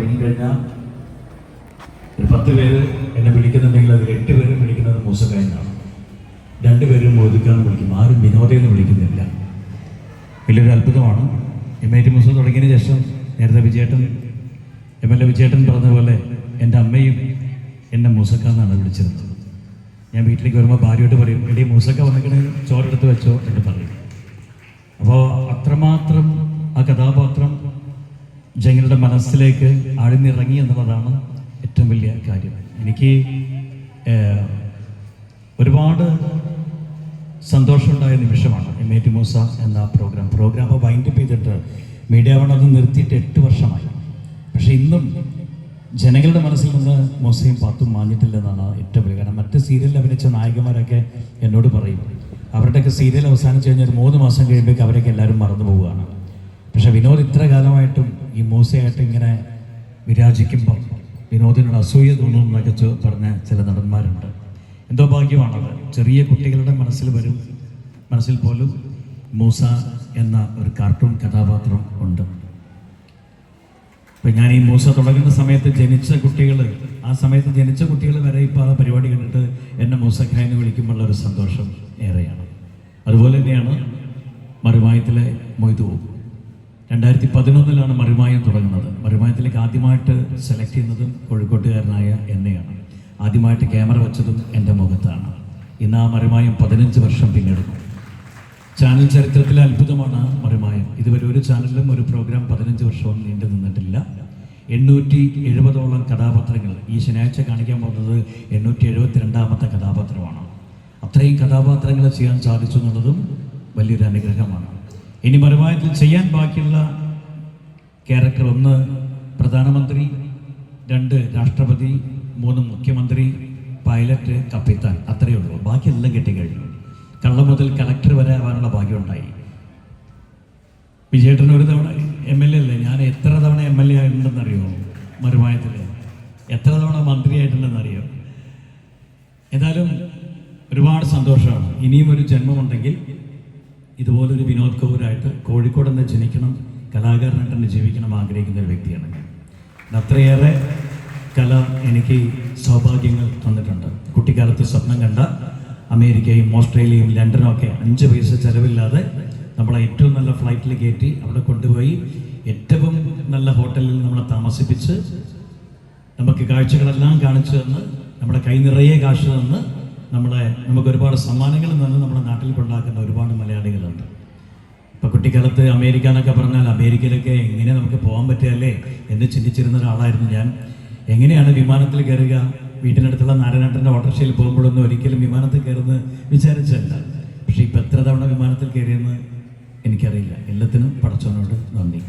ഇറങ്ങിക്കഴിഞ്ഞാൽ ഒരു പത്ത് പേര് എന്നെ വിളിക്കുന്നുണ്ടെങ്കിൽ അതിൽ എട്ട് പേരും വിളിക്കുന്നത് മൂസക്ക എന്നാണ് രണ്ടുപേരും മോദിക്കാന്ന് വിളിക്കും. ആരും വിനോദയെന്ന് വിളിക്കുന്നില്ല. വലിയൊരു അത്ഭുതമാണ്. എം ഐ ടി മൂസ തുടങ്ങിയതിന് ശേഷം നേരത്തെ വിജയേട്ടൻ എം എൽ എ വിജയേട്ടൻ പറഞ്ഞ പോലെ എന്റെ അമ്മയും എന്റെ മൂസക്ക എന്നാണ് വിളിച്ചിരുന്നത്. ഞാൻ വീട്ടിലേക്ക് വരുമ്പോൾ ഭാര്യയോട് പറയും എടി മൂസക്ക വന്നിക്കണ് ചോറെടുത്ത് വെച്ചോ എന്ന് പറയും. അപ്പോൾ അത്രമാത്രം ആ കഥാപാത്രം ജനങ്ങളുടെ മനസ്സിലേക്ക് ആഴ്ന്നിറങ്ങി എന്നുള്ളതാണ് ഏറ്റവും വലിയ കാര്യം. എനിക്ക് ഒരുപാട് സന്തോഷമുണ്ടായ നിമിഷമാണ് എം എ ടി മൂസ എന്ന പ്രോഗ്രാം. പ്രോഗ്രാം വൈൻഡപ്പ് ചെയ്തിട്ട് മീഡിയ വൺ അത് നിർത്തിയിട്ട് എട്ട് വർഷമായി. പക്ഷേ ഇന്നും ജനങ്ങളുടെ മനസ്സിൽ നിന്ന് മൂസയും പാത്തും മാഞ്ഞിട്ടില്ലെന്നാണ് ഏറ്റവും വലിയ കാരണം. മറ്റ് സീരിയലിൽ അഭിനയിച്ച നായകന്മാരൊക്കെ എന്നോട് പറയും. അവരുടെയൊക്കെ സീരിയൽ അവസാനിച്ച് കഴിഞ്ഞാൽ ഒരു മൂന്ന് മാസം കഴിയുമ്പോഴേക്ക് അവരൊക്കെ എല്ലാവരും മറന്നു പോവുകയാണ്. പക്ഷെ വിനോദ് ഇത്ര കാലമായിട്ടും ഈ മൂസയായിട്ട് ഇങ്ങനെ വിരാജിക്കുമ്പോൾ വിനോദിനോട് അസൂയ തോന്നുന്നു എന്നൊക്കെ ചോ- പറഞ്ഞ ചില നടന്മാരുണ്ട്. എന്തോ ഭാഗ്യമാണത്. ചെറിയ കുട്ടികളുടെ മനസ്സിൽ വരും. മനസ്സിൽ പോലും മൂസ എന്ന ഒരു കാർട്ടൂൺ കഥാപാത്രം ഉണ്ട്. ഇപ്പം ഞാൻ ഈ മൂസ തുടങ്ങുന്ന സമയത്ത് ജനിച്ച കുട്ടികൾ ആ സമയത്ത് ജനിച്ച കുട്ടികൾ വരെ ഇപ്പോൾ ആ പരിപാടി കണ്ടിട്ട് എന്നെ മൂസക്ക എന്ന് ഒരു സന്തോഷം ഏറെയാണ്. അതുപോലെ തന്നെയാണ് മറുമായത്തിലെ മൊയ്തുവും. രണ്ടായിരത്തി പതിനൊന്നിലാണ് മറിമായം തുടങ്ങുന്നത്. മറിമായത്തിലേക്ക് ആദ്യമായിട്ട് സെലക്ട് ചെയ്യുന്നതും കോഴിക്കോട്ടുകാരനായ എന്നെയാണ്. ആദ്യമായിട്ട് ക്യാമറ വെച്ചതും എന്റെ മുഖത്താണ്. ഇന്ന് ആ മറിമായം പതിനഞ്ച് വർഷം പിന്നിടുന്നു. ചാനൽ ചരിത്രത്തിലെ അത്ഭുതമാണ് മറിമായം. ഇതുവരെ ഒരു ചാനലിലും ഒരു പ്രോഗ്രാം പതിനഞ്ച് വർഷവും നീണ്ടു നിന്നിട്ടില്ല. എണ്ണൂറ്റി എഴുപതോളം കഥാപാത്രങ്ങൾ. ഈ ശനിയാഴ്ച കാണിക്കാൻ പോകുന്നത് എണ്ണൂറ്റി എഴുപത്തി രണ്ടാമത്തെ കഥാപാത്രമാണ്. അത്രയും കഥാപാത്രങ്ങൾ ചെയ്യാൻ സാധിച്ചു എന്നുള്ളതും വലിയൊരു അനുഗ്രഹമാണ്. ഇനി മറുമായത്തിൽ ചെയ്യാൻ ബാക്കിയുള്ള ക്യാരക്ടർ ഒന്ന് പ്രധാനമന്ത്രി രണ്ട് രാഷ്ട്രപതി മൂന്ന് മുഖ്യമന്ത്രി പൈലറ്റ് കപ്പിത്താൻ. അത്രയേ ഉള്ളൂ. ബാക്കിയെല്ലാം കിട്ടിക്കഴിഞ്ഞു. കള്ളം മുതൽ കളക്ടർ വരെ ആവാനുള്ള ഭാഗ്യമുണ്ടായി. വിജയേട്ടൻ ഒരു തവണ എം എൽ എ അല്ലേ? ഞാൻ എത്ര തവണ എം എൽ എ ആയിട്ടുണ്ടെന്നറിയോ? മറുമായത്തിൽ എത്ര തവണ മന്ത്രിയായിട്ടുണ്ടെന്നറിയോ എന്തായാലും ഒരുപാട് സന്തോഷമാണ്. ഇനിയും ഒരു ജന്മമുണ്ടെങ്കിൽ ഇതുപോലൊരു വിനോദ് കൗരായിട്ട് കോഴിക്കോട് തന്നെ ജനിക്കണം കലാകാരനായിട്ട് തന്നെ ജീവിക്കണം ആഗ്രഹിക്കുന്ന ഒരു വ്യക്തിയാണ് ഞാൻ. അത്രയേറെ കല എനിക്ക് സൗഭാഗ്യങ്ങൾ തന്നിട്ടുണ്ട്. കുട്ടിക്കാലത്ത് സ്വപ്നം കണ്ട അമേരിക്കയും ഓസ്ട്രേലിയയും ലണ്ടനും ഒക്കെ അഞ്ച് പൈസ ചിലവില്ലാതെ നമ്മളെ ഏറ്റവും നല്ല ഫ്ലൈറ്റിൽ കയറ്റി അവിടെ കൊണ്ടുപോയി ഏറ്റവും നല്ല ഹോട്ടലിൽ നമ്മളെ താമസിപ്പിച്ച് നമുക്ക് കാഴ്ചകളെല്ലാം കാണിച്ചു തന്ന് നമ്മുടെ കൈ നിറയെ കാശ് തന്ന് നമ്മളെ നമുക്ക് ഒരുപാട് സമ്മാനങ്ങൾ നിന്ന് നമ്മുടെ നാട്ടിൽ കൊണ്ടാക്കുന്ന ഒരുപാട് മലയാളികളുണ്ട്. ഇപ്പൊ കുട്ടിക്കാലത്ത് അമേരിക്ക എന്നൊക്കെ പറഞ്ഞാൽ അമേരിക്കയിലൊക്കെ എങ്ങനെ നമുക്ക് പോകാൻ പറ്റുകയല്ലേ എന്ന് ചിന്തിച്ചിരുന്ന ഒരാളായിരുന്നു ഞാൻ. എങ്ങനെയാണ് വിമാനത്തിൽ കയറുക? വീട്ടിനടുത്തുള്ള നാരായണേട്ടന്റെ ഓട്ടോറിക്ഷയിൽ പോകുമ്പോഴൊന്നും ഒരിക്കലും വിമാനത്തിൽ കയറുന്ന വിചാരിച്ചല്ല പക്ഷേ ഇപ്പം എത്ര തവണ വിമാനത്തിൽ കയറിയെന്ന് എനിക്കറിയില്ല. എല്ലാത്തിനും പടച്ചവനോട് നന്ദി.